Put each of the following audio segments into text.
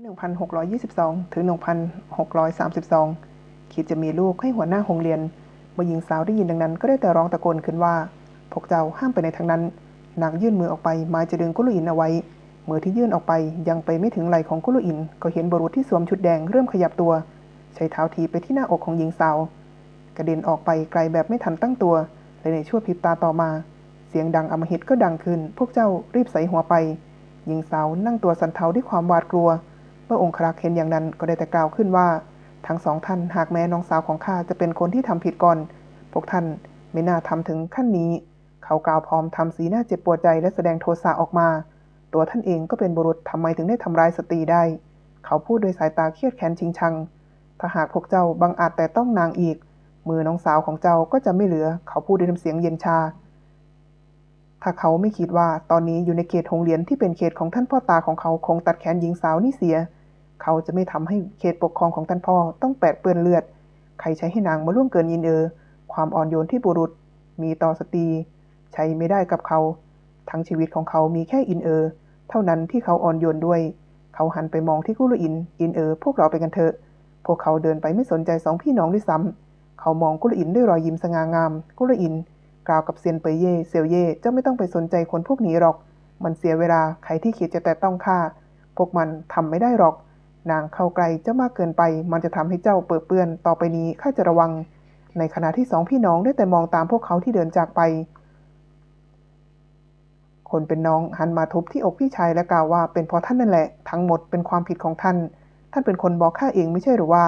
1622 ถึง 1632 คิดจะมีลูกให้หัวหน้าโรงเรียน เมื่อหญิงสาวได้ยินดังนั้นก็ได้แต่ร้องตะโกนขึ้นว่า พวกเจ้าห้ามไปในทางนั้น นางยื่นมือออกไปหมายจะดึงกุลุอินเอาไว้ มือที่ยื่นออกไปยังไปไม่ถึงไหล่ของกุลุอิน ก็เห็นบุรุษที่สวมชุดแดงเริ่มขยับตัว ใช้เท้าทีไปที่หน้าอกของหญิงสาว กระเด็นออกไปไกลแบบไม่ทันตั้งตัวและในชั่วพริบตาต่อมา เสียงดังอมหิตก็ดังขึ้น พวกเจ้ารีบใส่หัวไป หญิงสาวนั่งตัวสั่นเทาด้วยความหวาดกลัว มื่อองครักษ์เห็นอย่างนั้นก็ได้แต่กล่าวขึ้นว่า ทั้งสองท่านหากแม้น้องสาวของข้าจะเป็นคนที่ทำผิดก่อน พวกท่านไม่น่าทำถึงขั้นนี้ เขากล่าวพร้อมทำสีหน้าเจ็บปวดใจและแสดงโทสะออกมา ตัวท่านเองก็เป็นบุรุษทำไมถึงได้ทำร้ายสตรีได้ เขาพูดโดยสายตาเครียดแค้นชิงชัง ถ้าหากพวกเจ้าบังอาจแต่ต้องนางอีก มือน้องสาวของเจ้าก็จะไม่เหลือ เขาพูดด้วยน้ำเสียงเย็นชาถ้าเขาไม่คิดว่าตอนนี้อยู่ในเขตโรงเรียนที่เป็นเขตของท่านพ่อตาของเขาคงตัดแขนหญิงสาวนี่เสีย เขาจะไม่ทำให้เขตปกครองของท่านพ่อต้องแปดเปื้อนเลือด ใครใช้ให้นางมาล่วงเกินยินเออ ความอ่อนโยนที่บุรุษ มีต่อสตรี ใช้ไม่ได้กับเขา ทั้งชีวิตของเขามีแค่อินเออ เท่านั้นที่เขาอ่อนโยนด้วย เขาหันไปมองที่กุลอิน อินเออ พวกเราไปกันเถอะ พวกเขาเดินไปไม่สนใจสองพี่น้องด้วยซ้ำเขามองกุลอินด้วยรอยยิ้มสง่างาม กุลอิน กล่าวกับเซียนเปยเย่เซียวเย่เจ้าไม่ต้องไปสนใจคนพวกนี้หรอก มันเสียเวลา ใครที่คิดจะแต่ต้องฆ่าพวกมันทำไม่ได้หรอก นางเข้าไกลเจ้ามากเกินไป มันจะทำให้เจ้าเปิดเปื้อน ต่อไปนี้ข้าจะระวัง ในขณะที่สองพี่น้องได้แต่มองตามพวกเขาที่เดินจากไป คนเป็นน้องหันมาทุบที่อกพี่ชายและกล่าวว่าเป็นเพราะท่านนั่นแหละ ทั้งหมดเป็นความผิดของท่าน ท่านเป็นคนบอกข้าเองไม่ใช่หรือว่า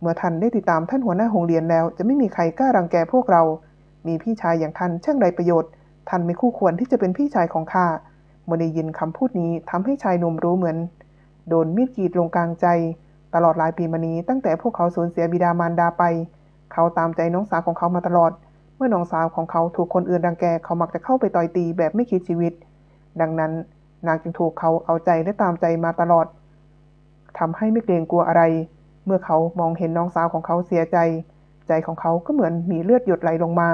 เมื่อท่านได้ติดตามท่านหัวหน้าโรงเรียนแล้ว จะไม่มีใครกล้ารังแกพวกเรา มีพี่ชายอย่างท่านช่างไรประโยชน์ ท่านไม่คู่ควรที่จะเป็นพี่ชายของข้า เมื่อได้ยินคำพูดนี้ทำให้ชายหนุ่มรู้เหมือน โดนมีดกรีดลงกลางใจ ตลอดหลายปีมานี้ตั้งแต่พวกเขาสูญเสียบิดามารดาไป เขาตามใจน้องสาวของเขามาตลอด เมื่อน้องสาวของเขาถูกคนอื่นรังแกเขามักจะเข้าไปต่อยตีแบบไม่คิดชีวิต ดังนั้นนางจึงถูกเขาเอาใจและตามใจมาตลอดทำให้ไม่เกรงกลัวอะไร เมื่อเขามองเห็นน้องสาวของเขาเสียใจ ใจของเขาก็เหมือนมีเลือดหยดไหลลงมา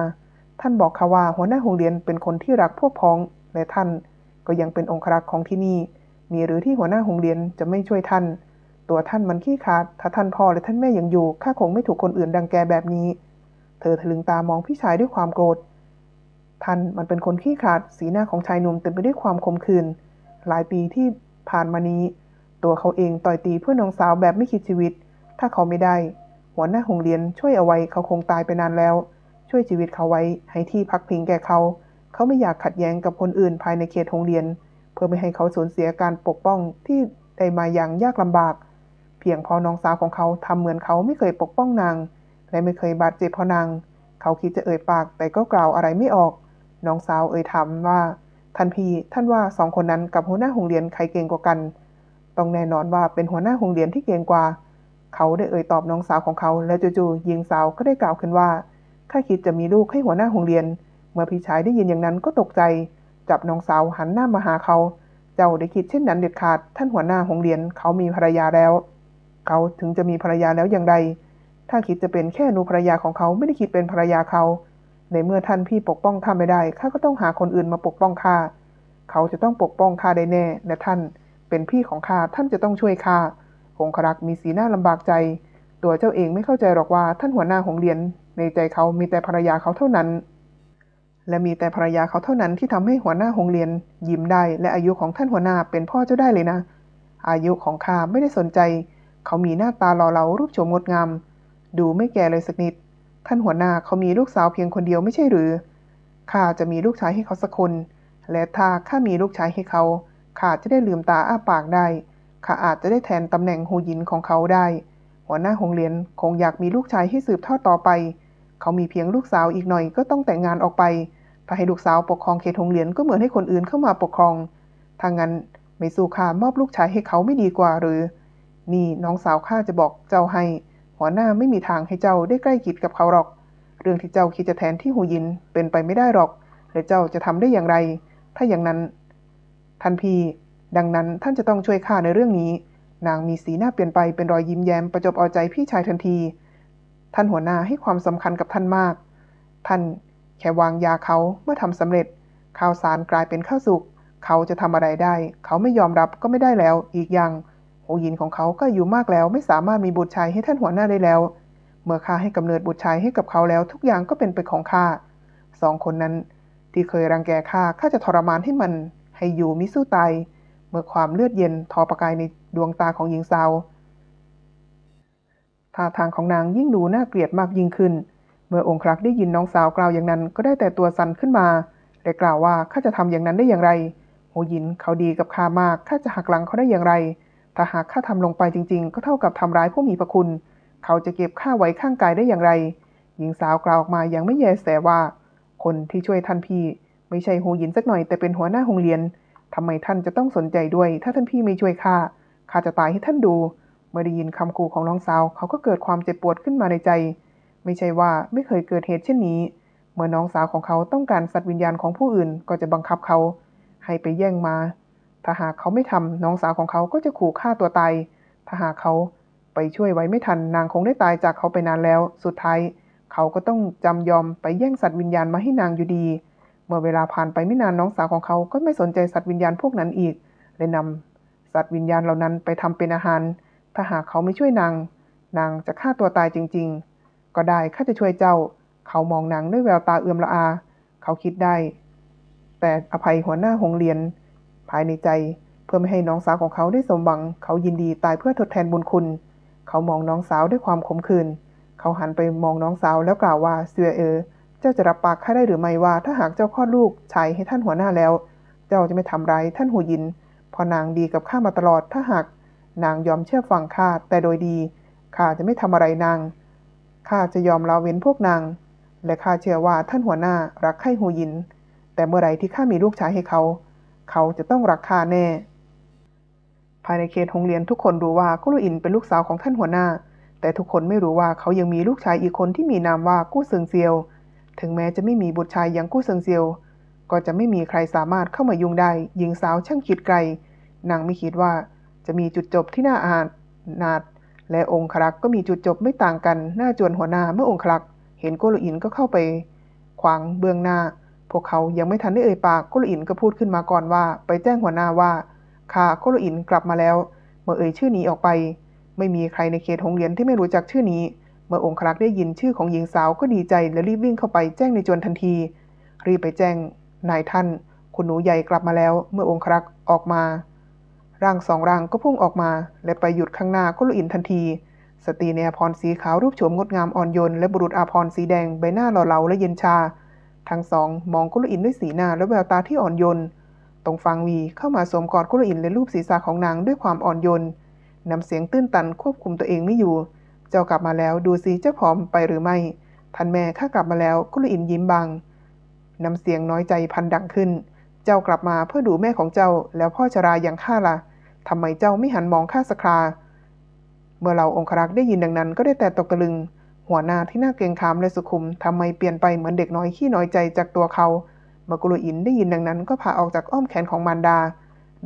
ท่านบอกเขาว่าหัวหน้าโรงเรียนเป็นคนที่รักพวกพ้องและท่านก็ยังเป็นองครักษ์ของที่นี่ มีหรือที่หัวหน้าโรงเรียนจะไม่ช่วยท่าน ตัวท่านมันขี้ขาด ถ้าท่านพ่อและท่านแม่ยังอยู่ ข้าคงไม่ถูกคนอื่นดังแกแบบนี้ เธอทะลึงตามองพี่ชายด้วยความโกรธ ท่านมันเป็นคนขี้ขาด สีหน้าของชายหนุ่มเต็มไปด้วยความคมขื่น หลายปีที่ผ่านมานี้ ตัวเขาเองต่อยตีเพื่อนน้องสาวแบบไม่คิดชีวิต ถ้าเขาไม่ได้ หัวหน้าโรงเรียนช่วยเอาไว้เขาคงตายไปนานแล้ว ช่วยชีวิตเขาไว้ให้ที่พักพิงแก่เขา เขาไม่อยากขัดแย้งกับคนอื่นภายในเขตโรงเรียน พื่อไม่ให้เขาสูญเสียการปกป้องที่ได้มาอย่างยากลำบาก เพียงพอน้องสาวของเขาทำเหมือนเขาไม่เคยปกป้องนาง และไม่เคยบาดเจ็บเพราะนาง เขาคิดจะเอ่ยปากแต่ก็กล่าวอะไรไม่ออก น้องสาวเอ่ยถามว่าท่านพี่ท่านว่าสองคนนั้นกับหัวหน้าโรงเรียนใครเก่งกว่ากัน ต้องแน่นอนว่าเป็นหัวหน้าโรงเรียนที่เก่งกว่า เขาได้เอ่ยตอบน้องสาวของเขาและจู่ๆหญิงสาวก็ได้กล่าวขึ้นว่าข้าคิดจะมีลูกให้หัวหน้าโรงเรียน เมื่อพี่ชายได้ยินอย่างนั้นก็ตกใจ จับน้องสาวหันหน้ามาหาเขา เจ้าได้คิดเช่นนั้นเด็ดขาด ท่านหัวหน้าโรงเรียนเขามีภรรยาแล้ว เขาถึงจะมีภรรยาแล้วอย่างไร ถ้าคิดจะเป็นแค่นูภรรยาของเขาไม่ได้คิดเป็นภรรยาเขา ในเมื่อท่านพี่ปกป้องข้าไม่ได้ข้าก็ต้องหาคนอื่นมาปกป้องข้า เขาจะต้องปกป้องข้าได้แน่ และท่านเป็นพี่ของข้าท่านจะต้องช่วยข้าองครักษ์มีสีหน้าลำบากใจ ตัวเจ้าเองไม่เข้าใจหรอกว่าท่านหัวหน้าโรงเรียน ในใจเขามีแต่ภรรยาเขาเท่านั้น และมีแต่ภรรยาเขาเท่านั้นที่ทำให้หัวหน้าโรงเรียน ยิ้มได้ และอายุของท่านหัวหน้าเป็นพ่อเจ้าได้เลยนะ อายุของข้าไม่ได้สนใจ เขามีหน้าตาหล่อเหลารูปโฉมงดงาม ดูไม่แก่เลยสักนิด ท่านหัวหน้าเขามีลูกสาวเพียงคนเดียวไม่ใช่หรือ ข้าจะมีลูกชายให้เขาสักคน และถ้าข้ามีลูกชายให้เขา ข้าจะได้ลืมตาอ้าปากได้ ข้าอาจจะได้แทนตำแหน่งหูยินของเขาได้ หัวหน้าโรงเรียนคงอยากมีลูกชายให้สืบทอดต่อไป เขามีเพียงลูกสาวอีกหน่อยก็ต้องแต่งงานออกไป ถ้าให้ลูกสาวปกครองเขตโรงเหรียนก็เหมือนให้คนอื่นเข้ามาปกครองถ้างั้นไม่สู้ข้ามอบลูกชายให้เขาไม่ดีกว่าหรือ นี่น้องสาวข้าจะบอกเจ้าให้ หัวหน้าไม่มีทางให้เจ้าได้ใกล้กิดกับเขาหรอก เรื่องที่เจ้าคิดจะแทนที่หูยินเป็นไปไม่ได้หรอก และเจ้าจะทำได้อย่างไร ถ้าอย่างนั้นท่านพี่ดังนั้นท่านจะต้องช่วยข้าในเรื่องนี้ นางมีสีหน้าเปลี่ยนไปเป็นรอยยิ้มแย้มประจบเอาใจพี่ชายทันที ท่านหัวหน้าให้ความสำคัญกับท่านมาก ท่านแค่วางยาเขาเมื่อทำสำเร็จ ข้าวสารกลายเป็นข้าวสุก เขาจะทำอะไรได้ เขาไม่ยอมรับก็ไม่ได้แล้ว อีกอย่างหูยินของเขาก็อายู่มากแล้ว ไม่สามารถมีบุตรชายให้ท่านหัวหน้าได้แล้ว เมื่อข้าให้กำเนิดบุตรชายให้กับเขาแล้ว ทุกอย่างก็เป็นไปของข้าสองคนนั้น ที่เคยรังแกข้าข้าจะทรมานให้มัน ให้อยู่มิสู้ตายเมื่อความเลือดเย็นทอประกายในดวงตาของหญิงสาว ท่าทางของนางยิ่งดูน่าเกลียดมากยิ่งขึ้น เมื่อองค์ครักได้ยินน้องสาวกล่าวอย่างนั้นก็ได้แต่ตัวสั่นขึ้นมาและกล่าวว่าข้าจะทำอย่างนั้นได้อย่างไรโหยินเขาดีกับข้ามากข้าจะหักหลังเขาได้อย่างไร ถ้าหากข้าทำลงไปจริง ๆ ก็เท่ากับทำร้ายผู้มีพระคุณ เขาจะเก็บข้าไว้ข้างกายได้อย่างไร หญิงสาวกล่าวออกมาอย่างไม่แยแสว่า คนที่ช่วยท่านพี่ ไม่ใช่โหยินสักหน่อยแต่เป็นหัวหน้าโรงเรียนทำไมท่านจะต้องสนใจด้วย ถ้าท่านพี่ไม่ช่วยข้าข้าจะตายให้ท่านดู เมื่อได้ยินคำขู่ของน้องสาวเขาก็เกิดความเจ็บปวดขึ้นมาในใจ ไม่ใช่ว่าไม่เคยเกิดเหตุเช่นนี้ เมื่อน้องสาวของเขาต้องการสัตว์วิญญาณของผู้อื่นก็จะบังคับเขา ให้ไปแย่งมา ถ้าหากเขาไม่ทำน้องสาวของเขาก็จะขู่ฆ่าตัวตายถ้าหากเขาไปช่วยไว้ไม่ทันนางคงได้ตายจากเขาไปนานแล้ว สุดท้าย เขาก็ต้องจำยอมไปแย่งสัตว์วิญญาณมาให้นางอยู่ดี เมื่อเวลาผ่านไปไม่นานน้องสาวของเขาก็ไม่สนใจสัตว์วิญญาณพวกนั้นอีกเลยนำสัตว์วิญญาณเหล่านั้นไปทำเป็นอาหาร ถ้าหากเขาไม่ช่วยนาง นางจะฆ่าตัวตายจริง ๆ ก็ได้ข้าจะช่วยเจ้า เขามองนางด้วยแววตาเอื่อมละอา เขาคิดได้ แต่อภัยหัวหน้าหงเรียน ภายในใจเพื่อไม่ให้น้องสาวของเขาได้สมหวัง เขายินดีตายเพื่อทดแทนบุญคุณ เขามองน้องสาวด้วยความขมขื่นเขาหันไปมองน้องสาวแล้วกล่าวว่าเสือเออเจ้าจะรับปากข้าได้หรือไม่ว่า ถ้าหากเจ้าคลอดลูกชายให้ท่านหัวหน้าแล้ว เจ้าจะไม่ทำร้ายท่านหูยิน พอนางดีกับข้ามาตลอดถ้าหาก นางยอมเชื่อฟังข้าแต่โดยดี ข้าจะไม่ทำอะไรนาง ข้าจะยอมลาเว้นพวกนาง และข้าเชื่อว่าท่านหัวหน้ารักไข่หูยิน แต่เมื่อไรที่ข้ามีลูกชายให้เขา เขาจะต้องรักข้าแน่ ภายในเขตโรงเรียนทุกคนรู้ว่ากุลอินเป็นลูกสาวของท่านหัวหน้า แต่ทุกคนไม่รู้ว่าเขายังมีลูกชายอีกคนที่มีนามว่ากู้เซิงเซียว ถึงแม้จะไม่มีบุตรชายอย่างกู้เซิงเซียว ก็จะไม่มีใครสามารถเข้ามายุ่งได้หญิงสาวช่างคิดไกล นางไม่คิดว่า จะมีจุดจบที่น่าอาณนาดและองครักก็มีจุดจบไม่ต่างกันหน้าจวนหัวหน้าเมื่อองครักเห็นโกโลอินก็เข้าไป ขวางเบื้องหน้า พวกเขายังไม่ทันได้เอ่ยปากโกโลอินก็พูดขึ้นมาก่อนว่า ไปแจ้งหัวหน้าว่าข้าโกโลอินกลับมาแล้ว เมื่อเอ่ยชื่อนี้ออกไป ไม่มีใครในเขตโรงเรียนที่ไม่รู้จักชื่อนี้ เมื่อองครักษ์ได้ยินชื่อของหญิงสาวก็ดีใจและรีบวิ่งเข้าไปแจ้งในจวนทันที รีบไปแจ้งนายท่าน คุณหนูใหญ่กลับมาแล้ว เมื่อองครักษ์ออกมา ร่างสองร่างก็พุ่งออกมา และไปหยุดข้างหน้ากุลอินทันที สตรีในอาภรณ์สีขาวรูปโฉมงดงามอ่อนโยนและบุรุษอาภรณ์สีแดงใบหน้าหล่อเหลาและเย็นชา ทั้งสองมองกุลอินด้วยสีหน้าและแววตาที่อ่อนโยน ตรงฟังวีเข้ามาสวมกอดกุลอินและรูปศีรษะของนางด้วยความอ่อนโยนนำเสียงตื้นตันควบคุมตัวเองไม่อยู่ เจ้ากลับมาแล้วดูสิเจ้าผอมไปหรือไม่ ท่านแม่ข้ากลับมาแล้วกุลอินยิ้มบางนำเสียงน้อยใจพันดังขึ้น เจ้ากลับมาเพื่อดูแม่ของเจ้าแล้วพ่อชราอย่างข้าละ่ะ ทำไมเจ้าไม่หันมองข้าสักครา เมื่อเราองครักษ์ได้ยินดังนั้นก็ได้แต่ตกตะลึง หัวหน้าที่น่าเกรงขามและสุขุมทำไมเปลี่ยนไปเหมือนเด็กน้อยขี้น้อยใจจากตัวเขาเมื่อกุลอินได้ยินดังนั้นก็พาออกจากอ้อมแขนของมารดา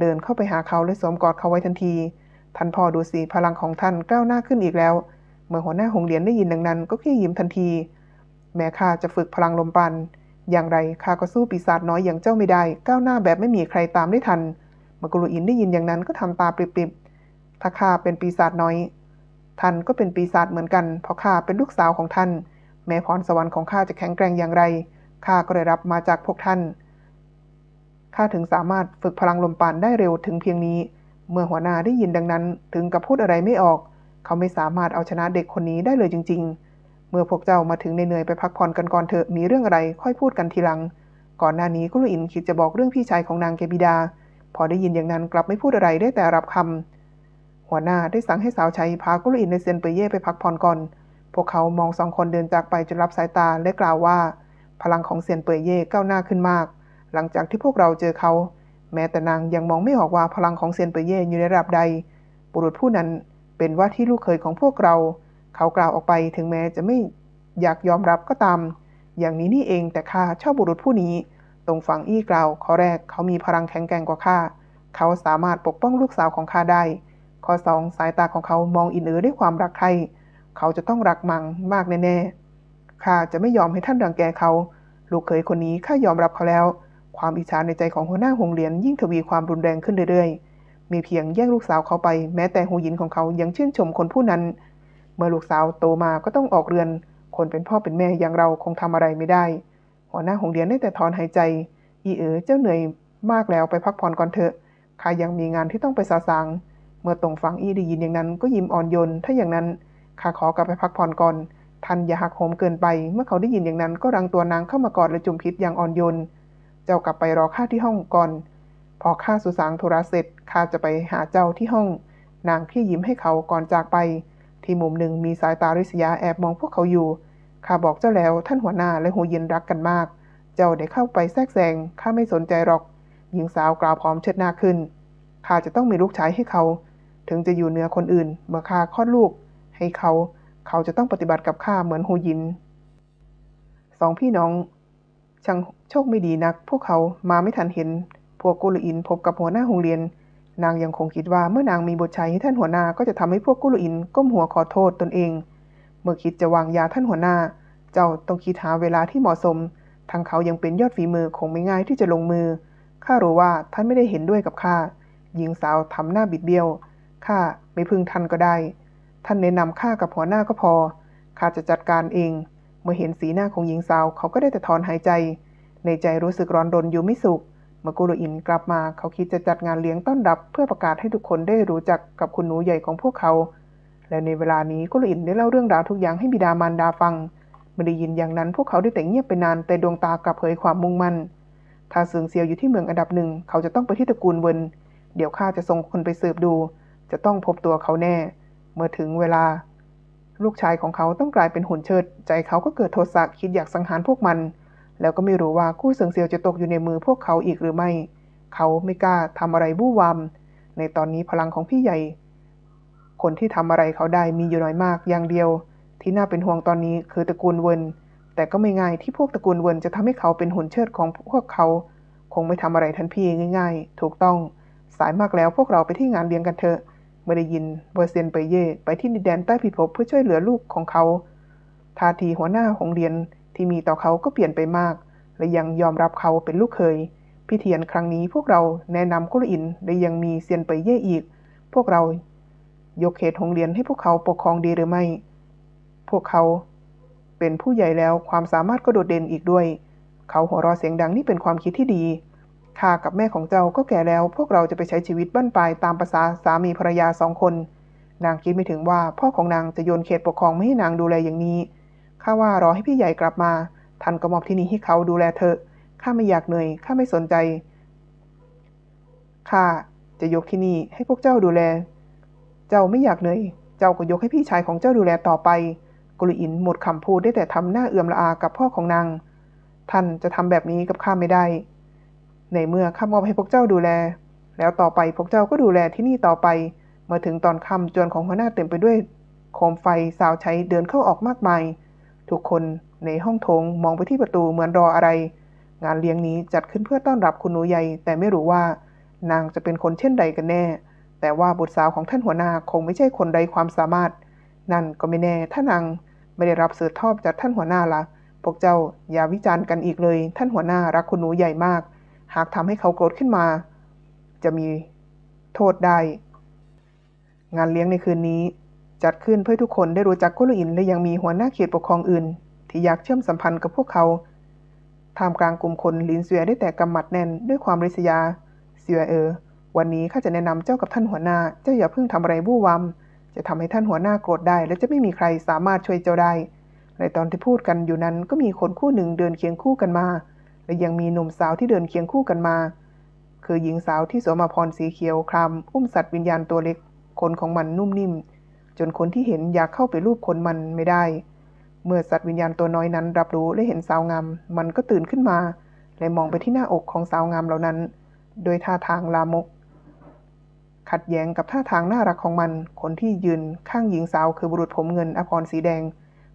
เดินเข้าไปหาเขาและสวมกอดเขาไว้ทันที ท่านพ่อดูสิพลังของท่านก้าวหน้าขึ้นอีกแล้ว เมื่อหัวหน้าหงเรียนได้ยินดังนั้น ก็แค่ยิ้มทันที แม้ข้าจะฝึกพลังลมปัน อย่างไรข้าก็สู้ปีศาจน้อยอย่างเจ้าไม่ได้ ก้าวหน้าแบบไม่มีใครตามได้ทันเมากุลูอินได้ยินอย่างนั้นก็ทำตาปริบๆถ้าข้าเป็นปีศาจน้อย ท่านก็เป็นปีศาจเหมือนกัน เพราะข้าเป็นลูกสาวของท่าน แม้พรสวรรค์ของข้าจะแข็งแกร่งอย่างไร ข้าก็ได้รับมาจากพวกท่าน ข้าถึงสามารถฝึกพลังลมปานได้เร็วถึงเพียงนี้ เมื่อหัวหน้าได้ยินดังนั้น ถึงกับพูดอะไรไม่ออก เขาไม่สามารถเอาชนะเด็กคนนี้ได้เลยจริง ๆ เมื่อพวกเจ้ามาถึงเหนื่อยไปพักผ่อนกันก่อนเถอะ มีเรื่องอะไรค่อยพูดกันทีหลัง ก่อนหน้านี้กุลอินคิดจะบอกเรื่องพี่ชายของนางเกบิดา พอได้ยินอย่างนั้นกลับไม่พูดอะไรได้แต่รับคำหัวหน้าได้สั่งให้สาวใช้พากุลอินในเซนเปเย่ไปพักผ่อนก่อน พวกเขามองสองคนเดินจากไปจนรับสายตาและกล่าวว่า พลังของเซียนเปเย่ก้าวหน้าขึ้นมาก หลังจากที่พวกเราเจอเขา แม้แต่นางยังมองไม่ออกว่าพลังของเซียนเปเย่อยู่ในระดับใด บุรุษผู้นั้นเป็นว่าที่ลูกเคยของพวกเรา เขากล่าวออกไปถึงแม้จะไม่อยากยอมรับก็ตาม อย่างนี้นี่เองแต่ข้าชอบบุรุษผู้นี้ ตรงฝั่งอี้กล่าวข้อแรกเขามีพลังแข็งแกร่งกว่าข้า เขาสามารถปกป้องลูกสาวของข้าได้ ข้อสองสายตาของเขามองอินเอ๋อด้วยความรักใคร่เขาจะต้องรักมังมากแน่ๆ ข้าจะไม่ยอมให้ท่านรังแกเขา ลูกเคยคนนี้ข้ายอมรับเขาแล้ว ความอิจฉาในใจของหัวหน้าหงเหลียนยิ่งทวีความรุนแรงขึ้นเรื่อยๆ มีเพียงแย่งลูกสาวเขาไป แม้แต่หูหยินของเขายังชื่นชมคนผู้นั้น เมื่อลูกสาวโตมาก็ต้องออกเรือน คนเป็นพ่อเป็นแม่อย่างเราคงทำอะไรไม่ได้ หัวหน้าหงเดียนได้แต่ถอนหายใจ อีเอ๋อเจ้าเหนื่อยมากแล้วไปพักผ่อนก่อนเถอะข้ายังมีงานที่ต้องไปสาสางเมื่อตรงฟังอีได้ยินอย่างนั้นก็ยิ้มอ่อนโยน ถ้าอย่างนั้นข้าขอกลับไปพักผ่อนก่อน ท่านอย่าหักโหมเกินไป เมื่อเขาได้ยินอย่างนั้นก็รังตัวนางเข้ามากอดและจุมพิษอย่างอ่อนโยน เจ้ากลับไปรอข้าที่ห้องก่อน พอข้าสุสางธุรเสร็จข้าจะไปหาเจ้าที่ห้อง นางพี่ยิ้มให้เขาก่อนจากไป ที่มุมหนึ่งมีสายตาริษยาแอบมองพวกเขาอยู่ ข้าบอกเจ้าแล้วท่านหัวหน้าและหูเย็นรักกันมาก เจ้าได้เข้าไปแทรกแซงข้าไม่สนใจหรอก หญิงสาวกล่าวพร้อมเชิดหน้าขึ้น ข้าจะต้องมีลูกชายให้เขา ถึงจะอยู่เหนือคนอื่น เมื่อข้าคลอดลูก ให้เขา เขาจะต้องปฏิบัติกับข้าเหมือนหูยิน สองพี่น้องช่างโชคไม่ดีนัก พวกเขามาไม่ทันเห็น พวกกุลอินพบกับหัวหน้าโรงเรียน นางยังคงคิดว่าเมื่อนางมีบทชัยให้ท่านหัวหน้าก็จะทำให้พวกกุลอินก้มหัวขอโทษตนเอง เมื่อคิดจะวางยาท่านหัวหน้า เจ้าต้องคิดหาเวลาที่เหมาะสม ทางเขายังเป็นยอดฝีมือคงไม่ง่ายที่จะลงมือ ข้ารู้ว่าท่านไม่ได้เห็นด้วยกับข้า หญิงสาวทำหน้าบิดเบี้ยว ข้าไม่พึงท่านก็ได้ ท่านแนะนำข้ากับหัวหน้าก็พอ ข้าจะจัดการเอง เมื่อเห็นสีหน้าของหญิงสาวเขาก็ได้แต่ถอนหายใจ ในใจรู้สึกร้อนรนอยู่ไม่สุข เมื่อกุลอินกลับมาเขาคิดจะจัดงานเลี้ยงต้อนรับ เพื่อประกาศให้ทุกคนได้รู้จักกับคุณหนูใหญ่ของพวกเขา และในเวลานี้กุลอินได้เล่าเรื่องราวทุกอย่างให้บิดามารดาฟังเมื่อได้ยินอย่างนั้นพวกเขาได้แต่เงียบไปนานแต่ดวงตากลับเผยความมุ่งมั่น ถ้าเสืองเซียวอยู่ที่เมืองอันดับหนึ่งเขาจะต้องไปที่ตระกูลเวินเดี๋ยวข้าจะส่งคนไปสืบดู จะต้องพบตัวเขาแน่ เมื่อถึงเวลา ลูกชายของเขาต้องกลายเป็นหุ่นเชิด ใจเขาก็เกิดโทสะคิดอยากสังหารพวกมัน แล้วก็ไม่รู้ว่ากู้เสืองเซียวจะตกอยู่ในมือพวกเขาอีกหรือไม่ เขาไม่กล้าทำอะไรบู้วามในตอนนี้พลังของพี่ใหญ่ คนที่ทำอะไรเขาได้มีอยู่น้อยมากอย่างเดียว ที่น่าเป็นห่วงตอนนี้คือตระกูลเวินแต่ก็ไม่ง่ายที่พวกตระกูลเวินจะทำให้เขาเป็นหุ่นเชิดของพวกเขา คงไม่ทำอะไรทันพี่ง่าย ๆ ถูกต้อง สายมากแล้วพวกเราไปที่งานเลี้ยงกันเถอะเมื่อได้ยินเบอร์เซนไปเย่ไปที่ดินแดนใต้พิภพเพื่อช่วยเหลือลูกของเขาท่าทีหัวหน้าของเรียนที่มีต่อเขาก็เปลี่ยนไปมาก และยังยอมรับเขาเป็นลูกเคย พิธียนครั้งนี้พวกเราแนะนำกุลอินและยังมีเซียนไปเย่อีก พวกเรา ยกเขตโรงเรียนให้พวกเขาปกครองดีหรือไม่ พวกเขาเป็นผู้ใหญ่แล้วความสามารถก็โดดเด่นอีกด้วย เขาหัวเราะเสียงดังนี่เป็นความคิดที่ดีข้ากับแม่ของเจ้าก็แก่แล้ว พวกเราจะไปใช้ชีวิตบ้านปลายตามภาษาสามีภรรยาสองคน นางคิดไม่ถึงว่าพ่อของนางจะโยนเขตปกครองไม่ให้นางดูแลอย่างนี้ข้าว่ารอให้พี่ใหญ่กลับมาท่านก็มอบที่นี้ให้เขาดูแลเธอข้าไม่อยากเหนื่อยข้าไม่สนใจข้าจะยกที่นี่ให้พวกเจ้าดูแล เจ้าไม่อยากเหนื่อย เจ้าก็ยกให้พี่ชายของเจ้าดูแลต่อไป กุลอินหมดคำพูดได้แต่ทำหน้าเอื่อมละอากับพ่อของนาง ท่านจะทำแบบนี้กับข้าไม่ได้ ในเมื่อข้ามอบให้พวกเจ้าดูแล แล้วต่อไปพวกเจ้าก็ดูแลที่นี่ต่อไป เมื่อถึงตอนค่ำจวนของหัวหน้าเต็มไปด้วย โคมไฟสาวใช้เดินเข้าออกมากมาย ทุกคนในห้องโถงมองไปที่ประตูเหมือนรออะไร งานเลี้ยงนี้จัดขึ้นเพื่อต้อนรับคุณหนูใหญ่แต่ไม่รู้ว่านางจะเป็นคนเช่นใดกันแน่ แต่ว่าบุตรสาวของท่านหัวหน้าคงไม่ใช่คนไร้ความสามารถ นั่นก็ไม่แน่ถ้านางไม่ได้รับสืบทอดจากท่านหัวหน้าละพวกเจ้าอย่าวิจารณ์กันอีกเลย ท่านหัวหน้ารักคุณหนูใหญ่มาก หากทำให้เขาโกรธขึ้นมา จะมีโทษได้ งานเลี้ยงในคืนนี้ จัดขึ้นเพื่อทุกคนได้รู้จักกุลอินและยังมีหัวหน้าเขตปกครองอื่น ที่อยากเชื่อมสัมพันธ์กับพวกเขาท่ามกลางกลุ่มคนลินเซียได้แต่กำหมัดแน่นด้วยความริษยาเซียเออ วันนี้ข้าจะแนะนำเจ้ากับท่านหัวหน้า เจ้าอย่าเพิ่งทำอะไรบู้วามจะทำให้ท่านหัวหน้าโกรธได้ และจะไม่มีใครสามารถช่วยเจ้าได้ ในตอนที่พูดกันอยู่นั้นก็มีคนคู่หนึ่งเดินเคียงคู่กันมา และยังมีหนุ่มสาวที่เดินเคียงคู่กันมา คือหญิงสาวที่สวมอภรณ์สีเขียวคลำอุ้มสัตว์วิญญาณตัวเล็กขนของมันนุ่มนิ่ม จนคนที่เห็นอยากเข้าไปรูปขนมันไม่ได้ เมื่อสัตว์วิญญาณตัวน้อยนั้น รับรู้และเห็นสาวงามมันก็ตื่นขึ้นมา และมองไปที่หน้าอกของสาวงามเหล่านั้น โดยท่าทางลามก ขัดแย้งกับท่าทางน่ารักของมัน คนที่ยืนข้างหญิงสาวคือบุรุษผมเงินอภรสีแดง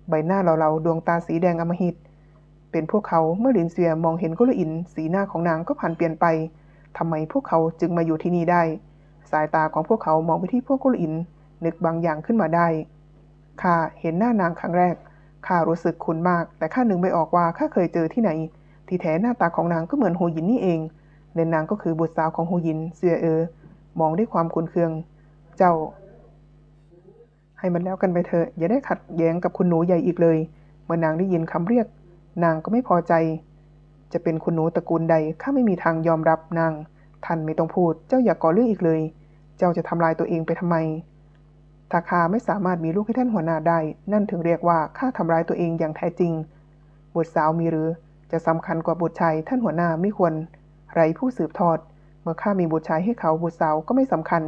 ใบหน้าเหลาๆ ดวงตาสีแดงอมหิต เป็นพวกเขาเมื่อลินเซียมองเห็นกุลอิน สีหน้าของนางก็ผันเปลี่ยนไปทำไมพวกเขาจึงมาอยู่ที่นี่ได้ สายตาของพวกเขามองไปที่พวกกุลอิน นึกบางอย่างขึ้นมาได้ ข้าเห็นหน้านางครั้งแรก ข้ารู้สึกคุ้นมาก แต่ข้านึกไม่ออกว่าข้าเคยเจอที่ไหน ที่แท้หน้าตาของนางก็เหมือนหูหยินนี่เองและนางก็คือบุตรสาวของหูหยิน เซียเออ มองด้วยความคุนเคือง เจ้า ให้มันแล้วกันไปเถอะ อย่าได้ขัดแย้งกับคุณหนูใหญ่อีกเลย เมื่อนางได้ยินคำเรียก นางก็ไม่พอใจ จะเป็นคุณหนูตระกูลใดข้าไม่มีทางยอมรับนาง ท่านไม่ต้องพูด เจ้าอย่ากก่อเรื่องอีกเลย เจ้าจะทำลายตัวเองไปทำไมถ้าข้าไม่สามารถมีลูกให้ท่านหัวหน้าได้ นั่นถึงเรียกว่าข้าทำร้ายตัวเองอย่างแท้จริง บุตรสาวมีหรือ จะสำคัญกว่าบุตรชายท่านหัวหน้าไม่ควร ไรผู้สืบทอด มื่อข้ามีบุตรชายให้เขาบุตรสาวก็ไม่สำคัญ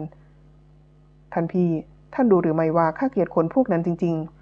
ท่านพี่ ท่านดูหรือไม่ว่าข้าเกลียดคนพวกนั้นจริง ๆ